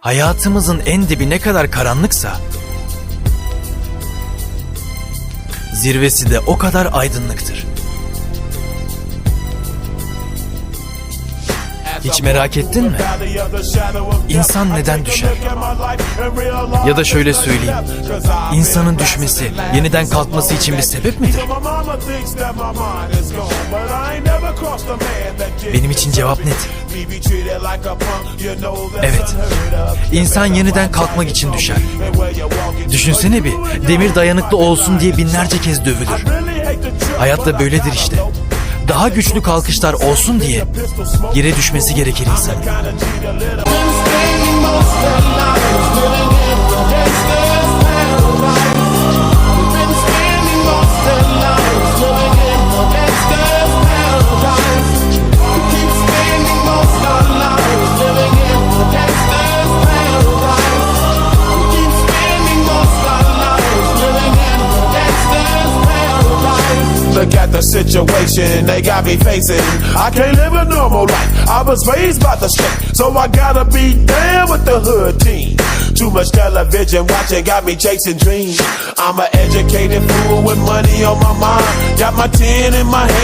Hayatımızın en dibi ne kadar karanlıksa, zirvesi de o kadar aydınlıktır. Hiç merak ettin mi? İnsan neden düşer? Ya da şöyle söyleyeyim, insanın düşmesi, yeniden kalkması için bir sebep midir? Benim için cevap net. Evet. İnsan yeniden kalkmak için düşer. Düşünsene bir, demir dayanıklı olsun diye binlerce kez dövülür. Hayat da böyledir işte. Daha güçlü kalkışlar olsun diye yere düşmesi gerekir insanın. The situation they got me facing. I can't live a normal life. I was raised by the street, so I gotta be down with the hood team. Too much television watching got me chasing dreams. I'm an educated fool with money on my mind. Got my tin in my hand.